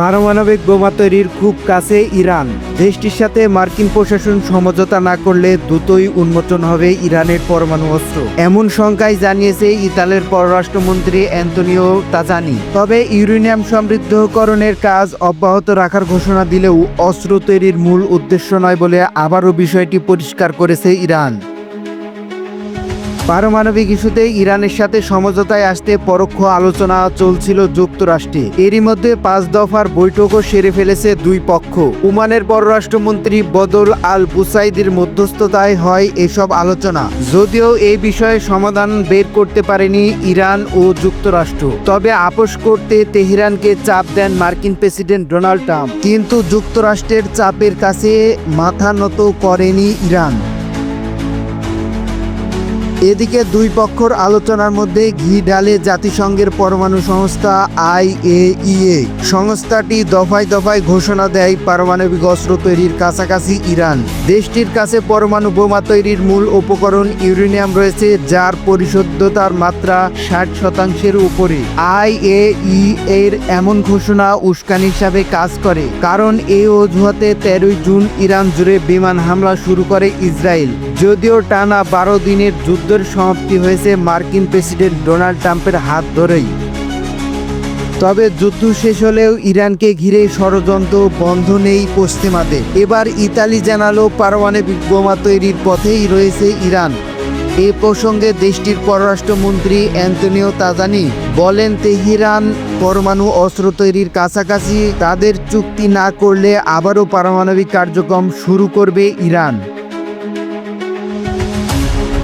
পারমাণবিক বোমা তৈরির খুব কাছে ইরান। দেশটির সাথে মার্কিন প্রশাসন সমঝোতা না করলে দ্রুতই উন্মোচন হবে ইরানের পরমাণু অস্ত্র। এমন শঙ্কায় জানিয়েছে ইতালির পররাষ্ট্রমন্ত্রী অ্যান্তনিও তাজানি। তবে ইউরেনিয়াম সমৃদ্ধকরণের কাজ অব্যাহত রাখার ঘোষণা দিলেও অস্ত্র তৈরির মূল উদ্দেশ্য নয় বলে আবারও বিষয়টি পরিষ্কার করেছে ইরান। পারমাণবিক ইস্যুতে ইরানের সাথে সমঝোতায় আসতে পরোক্ষ আলোচনা চলছিল যুক্তরাষ্ট্রে। এরই মধ্যে পাঁচ দফার বৈঠকও সেরে ফেলেছে দুই পক্ষ। ওমানের পররাষ্ট্রমন্ত্রী বদল আল বুসাইদির মধ্যস্থতায় হয় এসব আলোচনা। যদিও এই বিষয়ে সমাধান বের করতে পারেনি ইরান ও যুক্তরাষ্ট্র। তবে আপোষ করতে তেহরানকে চাপ দেন মার্কিন প্রেসিডেন্ট ডোনাল্ড ট্রাম্প। কিন্তু যুক্তরাষ্ট্রের চাপের কাছে মাথা নত করেনি ইরান। এদিকে দুই পক্ষর আলোচনার মধ্যে ঘি ডালে জাতিসংঘের পরমাণু সংস্থা আইএইএ সংস্থাটি দফায় দফায় ঘোষণা দেয় পারমাণবিক অস্ত্র তৈরির কাছাকাছি ইরান। দেশটির কাছে পরমাণু বোমা তৈরির মূল উপকরণ ইউরেনিয়াম রয়েছে, যার পরিশুদ্ধতার মাত্রা ষাট শতাংশের উপরে। আইএই এর এমন ঘোষণা উস্কানি হিসাবে কাজ করে, কারণ এই অজুহাতে তেরোই জুন ইরান জুড়ে বিমান হামলা শুরু করে ইসরায়েল। যদিও টানা বারো দিনের যুদ্ধের সমাপ্তি হয়েছে মার্কিন প্রেসিডেন্ট ডোনাল্ড ট্রাম্পের হাত ধরেই। তবে যুদ্ধ শেষ হলেও ইরানকে ঘিরে ষড়যন্ত্র বন্ধ নেই পশ্চিমাতে। এবার ইতালি জানালো পারমাণবিক বোমা তৈরির পথেই রয়েছে ইরান। এ প্রসঙ্গে দেশটির পররাষ্ট্রমন্ত্রী অ্যান্তনিও তাজানি বলেন, তেহরান পরমাণু অস্ত্র তৈরির কাছাকাছি। তাদের চুক্তি না করলে আবারও পারমাণবিক কার্যক্রম শুরু করবে ইরান।